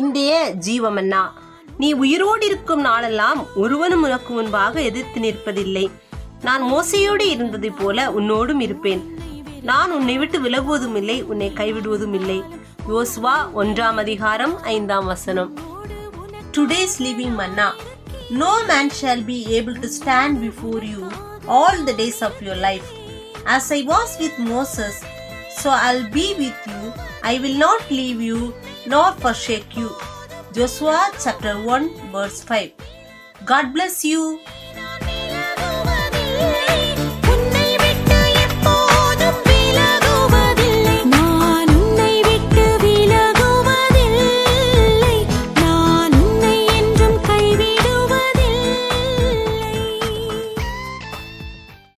இந்திய ஜீவமன்னா. நீ உயிரோடு இருக்கும் நாளெல்லாம் ஒருவனும் உனக்கு முன்பாக எதிர்த்து நிற்பதில்லை. நான் மோசையோடு இருந்ததை போல உன்னோடும் இருப்பேன். நான் உன்னை விட்டு விலகுவதும் இல்லை உன்னை கைவிடுவதும் இல்லை. யோசுவா ஒன்றாம் அதிகாரம் ஐந்தாம் வசனம். Today's living manna. No man shall be able to stand before you all the days of your life as I was with Moses so I be with you I will not leave you nor forsake you. Joshua chapter 1 verse 5. God bless you.